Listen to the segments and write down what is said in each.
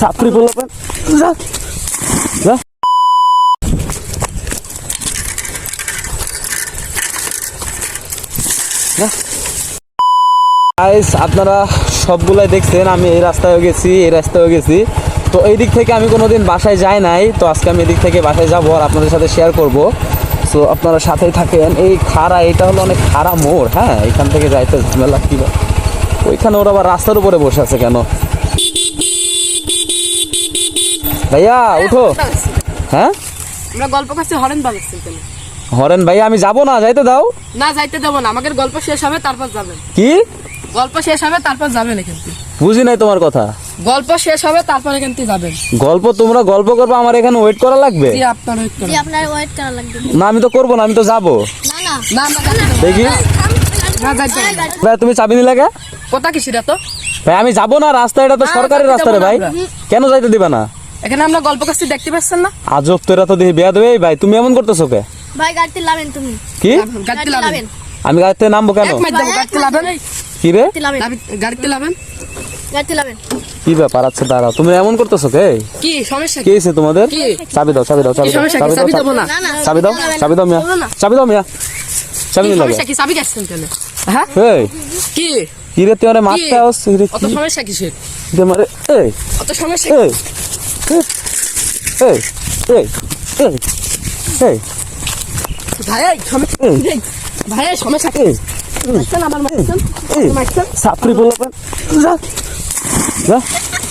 সাপড়ি আপনারা সবগুলাই দেখছেন, আমি এই রাস্তায় গেছি, এই রাস্তায় গেছি। তো এই দিক থেকে আমি কোনোদিন বাসায় যাই নাই, তো আজকে আমি এদিক থেকে বাসায় যাব আর আপনাদের সাথে শেয়ার করব। সো আপনারা সাথেই থাকেন। এই খাড়া, এটা হলো অনেক খাড়া মোড় হ্যাঁ? এখান থেকে যাইতে ঝামেলা কি ওইখানে ওরা আবার রাস্তার উপরে বসে আছে কেন? ভাইয়া উঠো। হ্যাঁ? আমরা গল্প করছি হরেন বাজাচ্ছেন কেন হরেন ভাইয়া আমি যাব না যাইতে দাও। না যাইতে দেবো না আমাদের গল্প শেষ হবে তারপর যাবেন। কি? গল্প শেষ হবে তারপর যাবেন এখান থেকে। বুঝি নাই তোমার কথা। গল্প শেষ হবে তারপর এখান থেকে যাবেন। গল্প তোমরা গল্প করবে আমার এখানে ওয়েট করা লাগবে? জি আপনার করেন। জি আপনার ওয়েট করা লাগবে। না আমি তো করব না আমি তো যাব। না না। না দেখি। না। যাইতে ভাই তুমি চাবি নিলে কে? কথা কি তো? ভাই আমি যাব না রাস্তা এটা তো সরকারি রাস্তা রে ভাই। কেন যাইতে দিবা না? এখানে আমরা গল্প করছি দেখতে পাচ্ছেন না আজব তোরা তো দেখি বিয়া দেবে ভাই তুমি এমন করতেছো কে ভাই গাড়িতে লাবেন তুমি কি গাড়িতে লাভেন লাবেন আমি গাড়িতে নামবো কেন গাড়িতে লাভেন কি রে গাড়িতে লাবেন গাড়িতে লাভেন গাড়িতে লাবেন কি ব্যাপার আছে দাঁড়াও তুমি এমন করতেছো কে কি সমস্যা কি হয়েছে তোমাদের কি? চাবি দাও চাবি দাও চাবি দাও চাবি দাও চাবি না না চাবি দাও চাবি দাও মিয়া চাবি দাও মিয়া চাবি নিয়ে সমস্যা কি চাবি গেছেন কেন হ্যাঁ এই কি কি রে তুই অনেক মারতে আস রে অত কি সমস্যা কিসের দে মারে এই অত সমস্যা এই এই এই এই। এই এই। এই এই, এই। এই আমার সাপড়ি বলবেন। যা। যা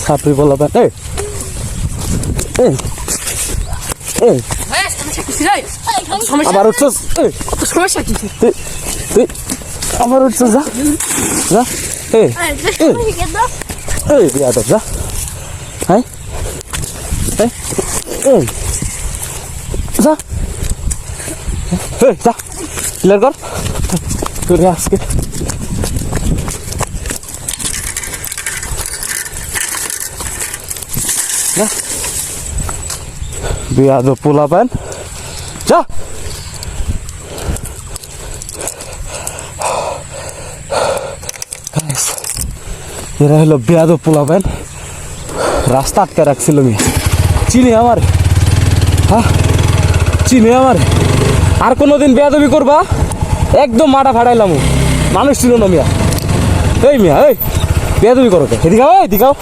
সাপড়ি বলবেন। এই এই এই। এই? সমস্যা এই কিসের তুই তুই আবার উঠছস যা যা। এই। এই বিয়াদব যা। হ্যাঁ? এই এই যা এই যা পোলা হলো বেয়াদব পোলাবেন রাস্তা আটকে রাখছিল মি চিনি আমার। হ্যাঁ চিনি আমার। আর কোনো দিন বেয়াদবি করবা? একদম মাটা ফাটাইলাম। মানুষ ছিল না মিয়া। এই মিয়া এই। বেয়াদবি করো কে? এদিকে আও, এই দিকাও